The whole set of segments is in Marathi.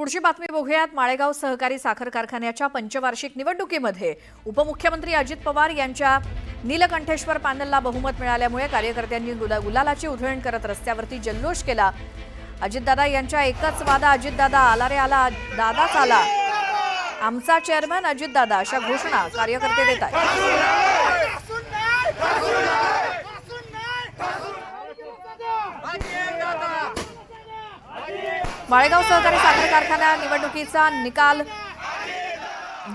पुढची बातमी बघूयात माळेगाव सहकारी साखर कारखान्याच्या पंचवार्षिक निवडणुकीमध्ये उपमुख्यमंत्री अजित पवार यांच्या नीलकंठेश्वर पॅनलला बहुमत मिळाल्यामुळे कार्यकर्त्यांनी गुला गुलालाची उधळण करत रस्त्यावरती जल्लोष केला अजितदादा यांच्या एकच वादा अजितदादा आला रे आला दादाच आला आमचा चेअरमॅन अजितदादा अशा घोषणा कार्यकर्ते देत आहेत माळेगाव सहकारी साखर कारखाना निवडणुकीचा निकाल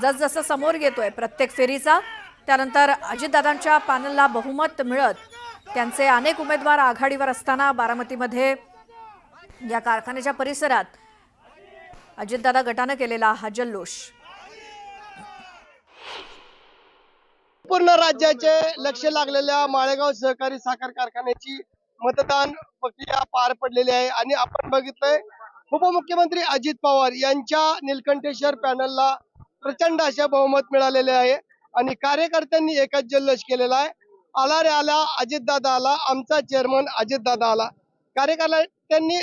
जसजसं समोर येतोय प्रत्येक फेरीचा. त्यानंतर अजितदादांच्या पॅनलला बहुमत मिळत त्यांचे अनेक उमेदवार आघाडीवर असताना बारामतीमध्ये या कारखान्याच्या परिसरात अजितदादा गटानं केलेला हा जल्लोष. पूर्ण राज्याचे लक्ष लागलेल्या माळेगाव सहकारी साखर कारखान्याची मतदान प्रक्रिया पार पडलेली आहे आणि आपण बघितलंय उपमुख्यमंत्री अजित पवार यांच्या निलकंठेश्वर पॅनलला प्रचंड अशा बहुमत मिळालेले आहे आणि कार्यकर्त्यांनी एकच जल्लोष केलेला आहे. आला रे आला अजितदादा आला आमचा चेअरमन अजितदादा आला. कार्यकर्त्यांनी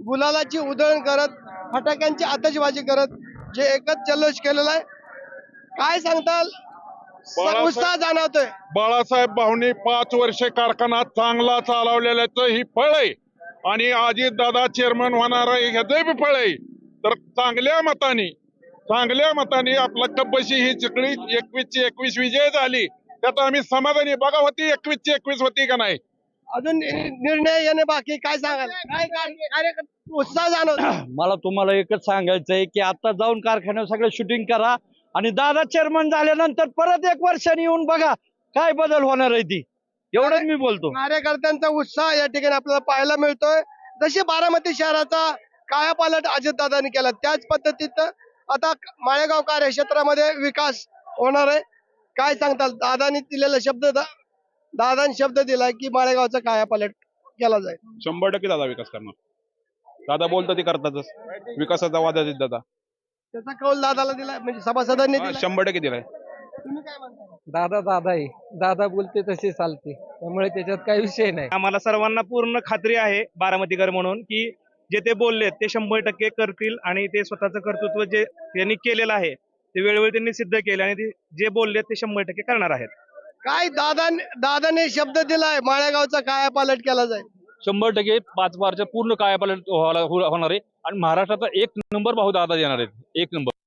गुलालाची उधळण करत फटाक्यांची आतषबाजी करत जे एकच जल्लोष केलेला आहे. काय सांगताल? उत्साह जाणवतोय. बाळासाहेब भाऊनी पाच वर्षे कारखाना चांगला चालवलेल्याचं ही फळ आहे. आणि अजित दादा चेअरमन होणार आहे ह्याचं बी फळ आहे. तर चांगल्या मताने चांगल्या मताने आपला कब्बशी ही चिकळी एकवीस ची एकवीस विजय झाली. त्यात आम्ही समाधानी बघा होती एकवीस ची एकवीस होती का नाही? अजून निर्णय येणे बाकी काय सांगाल? काय उत्साह जाणवतो. मला तुम्हाला एकच सांगायचं आहे की आता जाऊन कारखान्यावर सगळं शूटिंग करा आणि दादा चेअरमन झाल्यानंतर परत एक वर्षाने येऊन बघा काय बदल होणार आहे ती. एवढंच मी बोलतो. कार्यकर्त्यांचा उत्साह या ठिकाणी आपल्याला पाहायला मिळतोय. जशी बारामती शहराचा कायापालट अजितदादांनी केला त्याच पद्धतीत आता माळेगाव कार्यक्षेत्रामध्ये विकास होणार आहे. काय सांगताल? दादानी दिलेला शब्द दादानी शब्द दिलाय की माळेगावचा कायापालट केला जाईल. शंभर टक्के दादा विकास करणार. दादा बोलतो ते करतातच. विकासाचा वादा दादा त्याचा कौल दादाला दिलाय म्हणजे सभासदांनी दिला. शंभर टक्के दिलाय. तुम्ही काय म्हणता? दादा दादा आहे. दादा बोलते तसे चालते. त्यामुळे त्याच्यात काही विषय नाही. आम्हाला सर्वांना पूर्ण खात्री आहे बारामतीकर म्हणून की जे ते बोलले ते शंभर टक्के करतील आणि ते स्वतःचं कर्तृत्व जे त्यांनी केलेलं आहे ते वेळोवेळी त्यांनी सिद्ध केले आणि ते जे बोलले ते शंभर टक्के करणार आहेत. काय दादा दादाने शब्द दिलाय माळेगावचा कायापालट केला जाईल शंभर टक्के पाच बारच्या पूर्ण कायापालट व्हायला- हो- होणार आहे. आणि महाराष्ट्राचा एक नंबर भाऊ दादा येणार आहेत. एक नंबर.